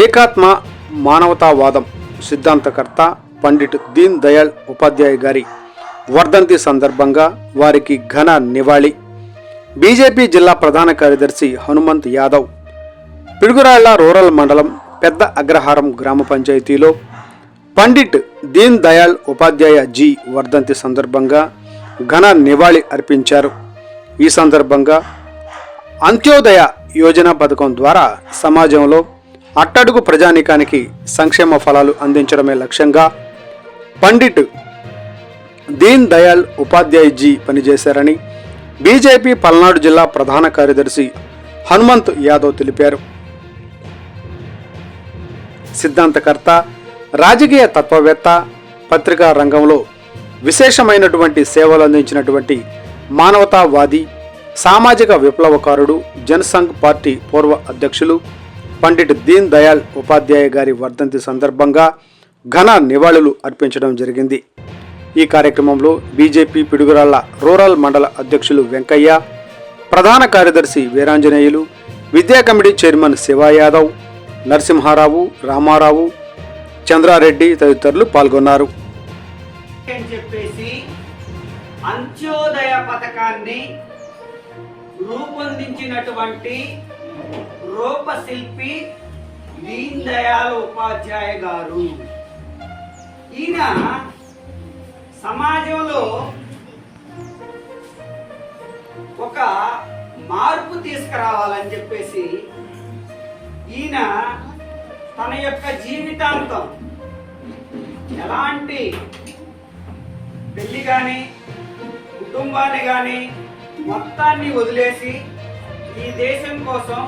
ఏకాత్మ మానవతావాదం సిద్ధాంతకర్త పండిట్ దీన్ దయాళ్ ఉపాధ్యాయ గారి వర్ధంతి సందర్భంగా వారికి ఘన నివాళి. బీజేపీ జిల్లా ప్రధాన కార్యదర్శి హనుమంత్ యాదవ్ పిడుగురాళ్ళ రూరల్ మండలం పెద్ద అగ్రహారం గ్రామ పంచాయతీలో పండిట్ దీన్ దయాళ్ ఉపాధ్యాయ జీ వర్ధంతి సందర్భంగా ఘన నివాళి అర్పించారు. ఈ సందర్భంగా అంత్యోదయ యోజన పథకం ద్వారా సమాజంలో అట్టడుగు ప్రజానీకానికి సంక్షేమ ఫలాలు అందించడమే లక్ష్యంగా పండిట్ దీన్ దయాళ్ ఉపాధ్యాయ్ జీ పనిచేశారని బీజేపీ పల్నాడు జిల్లా ప్రధాన కార్యదర్శి హనుమంత్ యాదవ్ తెలిపారు. సిద్ధాంతకర్త రాజకీయ తత్వవేత్త పత్రికా రంగంలో విశేషమైనటువంటి సేవలు అందించినటువంటి మానవతావాది సామాజిక విప్లవకారుడు జనసంఘ్ పార్టీ పూర్వ అధ్యక్షులు పండిట్ దీన్ దయాళ్ ఉపాధ్యాయ గారి వర్ధంతి సందర్భంగా ఘన నివాళులు అర్పించడం జరిగింది. ఈ కార్యక్రమంలో బీజేపీ పిడుగురాళ్ళ రూరల్ మండల అధ్యక్షులు వెంకయ్య ప్రధాన కార్యదర్శి వీరాంజనేయులు విద్యా కమిటీ చైర్మన్ శివ యాదవ్ నరసింహారావు రామారావు చంద్రారెడ్డి తదితరులు పాల్గొన్నారు. చెప్పేసి అంత్యోదయ పథకాన్ని రూపొందించినటువంటి శిల్పి దీన్ దయాళ్ ఉపాధ్యాయ గారు. ఈయన సమాజంలో ఒక మార్పు తీసుకురావాలని చెప్పేసి ఈయన తన యొక్క జీవితాంతం ఎలాంటి పెళ్ళి కానీ కుటుంబాన్ని కానీ మొత్తాన్ని వదిలేసి ఈ దేశం కోసం